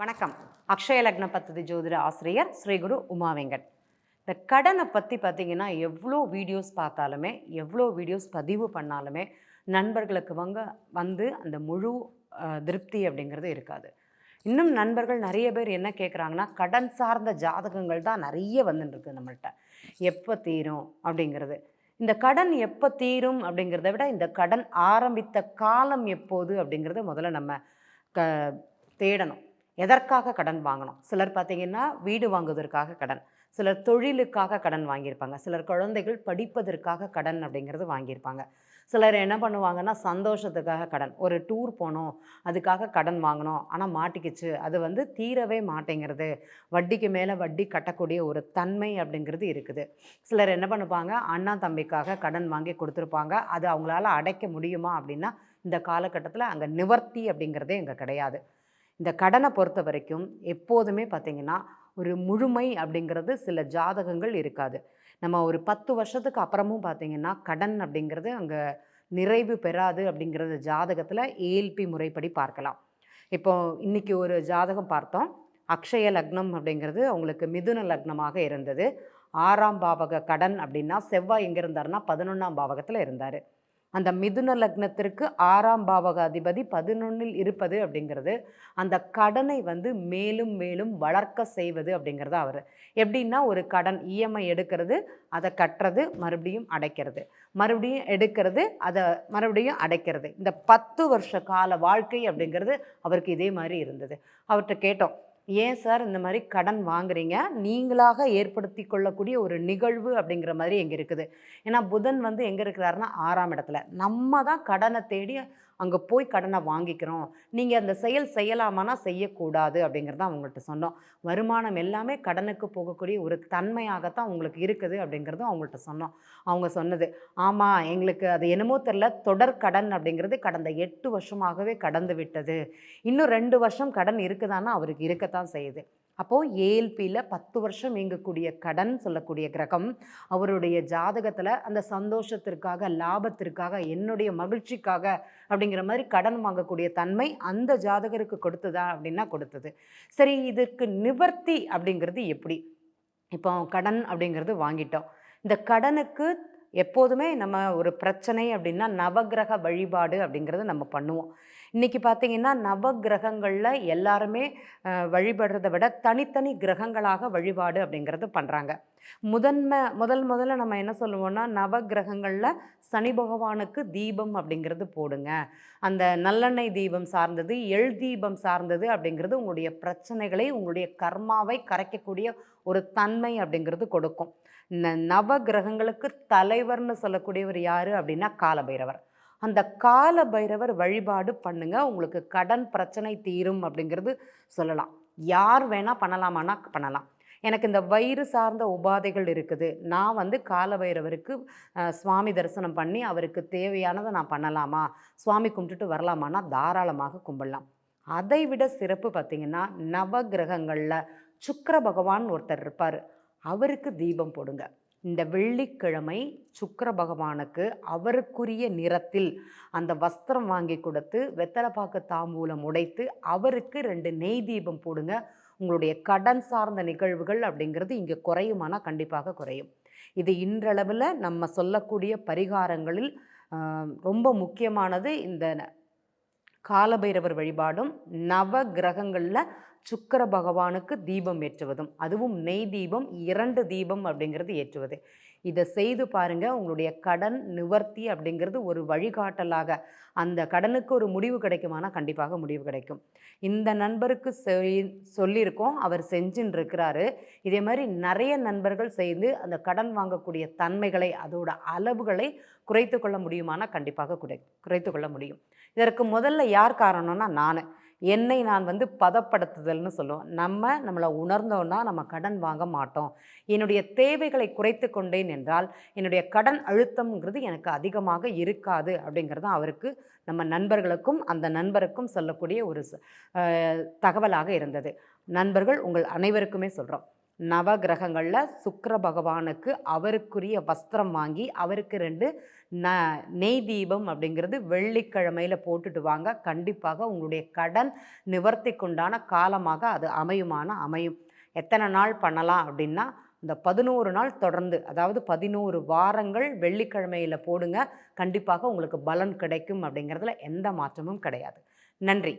வணக்கம். அக்ஷய லக்ன பத்ததி ஜோதிட ஆசிரியர் ஸ்ரீகுரு உமா வெங்கட். இந்த கடனை பற்றி பார்த்தீங்கன்னா எவ்வளோ வீடியோஸ் பார்த்தாலுமே எவ்வளோ வீடியோஸ் பதிவு பண்ணாலுமே நண்பர்களுக்கு வங்க வந்து அந்த முழு திருப்தி அப்படிங்கிறது இருக்காது. இன்னும் நண்பர்கள் நிறைய பேர் என்ன கேட்குறாங்கன்னா கடன் சார்ந்த ஜாதகங்கள் தான் நிறைய வந்துட்டுருக்கு நம்மள்கிட்ட எப்போ தீரும் அப்படிங்கிறது. இந்த கடன் எப்போ தீரும் அப்படிங்கிறத விட இந்த கடன் ஆரம்பித்த காலம் எப்போது அப்படிங்கிறத முதல்ல நம்ம க தேடணும். எதற்காக கடன் வாங்கணும்? சிலர் பார்த்தீங்கன்னா வீடு வாங்குவதற்காக கடன் சிலர் தொழிலுக்காக கடன் வாங்கியிருப்பாங்க சிலர் குழந்தைகள் படிப்பதற்காக கடன் அப்படிங்கிறது வாங்கியிருப்பாங்க. சிலர் என்ன பண்ணுவாங்கன்னா சந்தோஷத்துக்காக கடன். ஒரு டூர் போனோம் அதுக்காக கடன் வாங்கினோம். ஆனால் மாட்டிக்கிச்சு. அது வந்து தீரவே மாட்டேங்கிறது. வட்டிக்கு மேலே வட்டி கட்டக்கூடிய ஒரு தன்மை அப்படிங்கிறது இருக்குது. சிலர் என்ன பண்ணுவாங்க அண்ணா தம்பிக்காக கடன் வாங்கி கொடுத்துருப்பாங்க. அது அவங்களால அடைக்க முடியுமா அப்படின்னா இந்த காலகட்டத்தில் அங்கே நிவர்த்தி அப்படிங்கிறதே இங்கே கிடையாது. இந்த கடனை பொறுத்த வரைக்கும் எப்போதுமே பார்த்திங்கன்னா ஒரு முழுமை அப்படிங்கிறது சில ஜாதகங்கள் இருக்காது. நம்ம ஒரு பத்து வருஷத்துக்கு அப்புறமும் பார்த்திங்கன்னா கடன் அப்படிங்கிறது அங்கே நிறைவு பெறாது அப்படிங்கிறது ஜாதகத்தில் ஏஎல்பி முறைப்படி பார்க்கலாம். இப்போ இன்றைக்கி ஒரு ஜாதகம் பார்த்தோம். அக்ஷய லக்னம் அப்படிங்கிறது அவங்களுக்கு மிதுன லக்னமாக இருந்தது. ஆறாம் பாவக கடன் அப்படின்னா செவ்வாய் எங்கே இருந்தாருன்னா பதினொன்றாம் பாவகத்தில் இருந்தார். அந்த மிதுன லக்னத்திற்கு ஆறாம் பாவக அதிபதி பதினொன்னில் இருப்பது அப்படிங்கிறது. அந்த கடனை வந்து மேலும் மேலும் வளர்க்க செய்வது அப்படிங்கிறது அவர். எப்படின்னா ஒரு கடன் இஎம்ஐ எடுக்கிறது அதை கட்டுறது மறுபடியும் அடைக்கிறது. மறுபடியும் எடுக்கிறது அதை மறுபடியும் அடைக்கிறது. இந்த பத்து வருஷ கால வாழ்க்கை அப்படிங்கிறது அவருக்கு இதே மாதிரி இருந்தது. அவர்கிட்ட கேட்டோம் ஏன் சார் இந்த மாதிரி கடன் வாங்குறீங்க? நீங்களாக ஏற்படுத்தி கொள்ளக்கூடிய ஒரு நிகழ்வு அப்படிங்கிற மாதிரி எங்கே இருக்குது. ஏன்னா புதன் வந்து எங்கே இருக்கிறாருன்னா ஆறாம் இடத்துல. நம்ம தான் கடனை தேடி அங்கே போய் கடனை வாங்கிக்கிறோம். நீங்கள் அந்த செயல் செய்யலாமானா செய்யக்கூடாது அப்படிங்கிறத அவங்கள்ட்ட சொன்னோம். வருமானம் எல்லாமே கடனுக்கு போகக்கூடிய ஒரு தன்மையாகத்தான் உங்களுக்கு இருக்குது அப்படிங்கிறதும் அவங்கள்ட்ட சொன்னோம். அவங்க சொன்னது ஆமாம் எங்களுக்கு அது என்னமோ தெரில தொடர் கடன் அப்படிங்கிறது கடந்த எட்டு வருஷமாகவே கடந்து விட்டது. இன்னும் ரெண்டு வருஷம் கடன் இருக்குதான்னா அவருக்கு இருக்கத்தான் செய்யுது. அப்போது ஏஎல்பியில் பத்து வருஷம் இயங்கக்கூடிய கடன் சொல்லக்கூடிய கிரகம் அவருடைய ஜாதகத்தில் அந்த சந்தோஷத்திற்காக லாபத்திற்காக என்னுடைய மகிழ்ச்சிக்காக அப்படிங்கிற மாதிரி கடன் வாங்கக்கூடிய தன்மை அந்த ஜாதகருக்கு கொடுத்ததா அப்படின்னா கொடுத்தது. சரி இதுக்கு நிவர்த்தி அப்படிங்கிறது எப்படி? இப்போ கடன் அப்படிங்கிறது வாங்கிட்டோம். இந்த கடனுக்கு எப்போதுமே நம்ம ஒரு பிரச்சனை அப்படின்னா நவக்கிரக வழிபாடு அப்படிங்கிறது நம்ம பண்ணுவோம். இன்றைக்கி பார்த்தீங்கன்னா நவக்கிரகங்களில் எல்லாருமே வழிபடுறத வழிபடுறதை விட தனித்தனி கிரகங்களாக வழிபாடு அப்படிங்கிறது பண்ணுறாங்க முதன்மை முதல் முதல்ல நம்ம என்ன சொல்லுவோம்னா நவக்கிரகங்களில் சனி பகவானுக்கு தீபம் அப்படிங்கிறது போடுங்க. அந்த நல்லெண்ணெய் தீபம் சார்ந்தது எள் தீபம் சார்ந்தது அப்படிங்கிறது உங்களுடைய பிரச்சனைகளை உங்களுடைய கர்மாவை கரைக்கக்கூடிய ஒரு தன்மை அப்படிங்கிறது கொடுக்கும். நவ கிரகங்களுக்கு தலைவர்னு சொல்லக்கூடியவர் யார் அப்படின்னா காலபைரவர். அந்த கால பைரவர் வழிபாடு பண்ணுங்க. உங்களுக்கு கடன் பிரச்சனை தீரும் அப்படிங்கிறது சொல்லலாம். யார் வேணால் பண்ணலாமான்னா பண்ணலாம். எனக்கு இந்த வயிறு சார்ந்த உபாதைகள் இருக்குது. நான் வந்து கால பைரவருக்கு சுவாமி தரிசனம் பண்ணி அவருக்கு தேவையானதை நான் பண்ணலாமா? சுவாமி கும்பிட்டுட்டு வரலாமான்னா தாராளமாக கும்பிடலாம். அதை விட சிறப்பு பார்த்திங்கன்னா நவகிரகங்களில் சுக்கிர பகவான் ஒருத்தர் இருப்பார். அவருக்கு தீபம் போடுங்க. இந்த வெள்ளிக்கிழமை சுக்கர பகவானுக்கு அவருக்குரிய நிறத்தில் அந்த வஸ்திரம் வாங்கி கொடுத்து வெத்தலைப்பாக்கு தாம்பூலம் உடைத்து அவருக்கு ரெண்டு நெய் தீபம் போடுங்க. உங்களுடைய கடன் சார்ந்த நிகழ்வுகள் அப்படிங்கிறது இங்கே குறையுமானால் கண்டிப்பாக குறையும். இது இன்றளவில் நம்ம சொல்லக்கூடிய பரிகாரங்களில் ரொம்ப முக்கியமானது இந்த ந- காலபைரவர் வழிபாடும் நவ கிரகங்களில் சுக்கிர பகவானுக்கு தீபம் ஏற்றுவதும் அதுவும் நெய் தீபம் இரண்டு தீபம் அப்படிங்கிறது ஏற்றுவது. இதை செய்து பாருங்கள் உங்களுடைய கடன் நிவர்த்தி அப்படிங்கிறது ஒரு வழிகாட்டலாக. அந்த கடனுக்கு ஒரு முடிவு கிடைக்குமானா கண்டிப்பாக முடிவு கிடைக்கும். இந்த நண்பருக்கு செய்- சொல்லியிருக்கோம். அவர் செஞ்சுன்னு இருக்கிறாரு இதே மாதிரி நிறைய நண்பர்கள் செய்து அந்த கடன் வாங்கக்கூடிய தன்மைகளை அதோட அளவுகளை குறைத்து கொள்ள முடியுமானா கண்டிப்பாக குறை குறைத்து கொள்ள முடியும். இதற்கு முதல்ல யார் காரணம்னா நான். என்னை நான் வந்து பதப்படுத்துதல்னு சொல்லுவோம். நம்ம நம்மளை உணர்ந்தோன்னா நம்ம கடன் வாங்க மாட்டோம். என்னுடைய தேவைகளை குறைத்து கொண்டேன் என்றால் என்னுடைய கடன் அழுத்தம்ங்கிறது எனக்கு அதிகமாக இருக்காது அப்படிங்கிறது அவருக்கு நம்ம நண்பர்களுக்கும் அந்த நண்பருக்கும் சொல்லக்கூடிய ஒரு தகவலாக இருந்தது. நண்பர்கள் உங்கள் அனைவருக்குமே சொல்கிறோம் நவ கிரகங்களில் பகவானுக்கு அவருக்குரிய வஸ்திரம் வாங்கி அவருக்கு ரெண்டு ந நெய் தீபம் அப்படிங்கிறது வெள்ளிக்கிழமையில் போட்டுட்டு வாங்க. கண்டிப்பாக உங்களுடைய கடன் நிவர்த்திக்குண்டான காலமாக அது அமையுமான அமையும். எத்தனை நாள் பண்ணலாம் அப்படின்னா இந்த பதினோரு நாள் தொடர்ந்து அதாவது பதினோரு வாரங்கள் வெள்ளிக்கிழமையில் போடுங்க. கண்டிப்பாக உங்களுக்கு பலன் கிடைக்கும் அப்படிங்கிறதுல எந்த மாற்றமும் கிடையாது. நன்றி.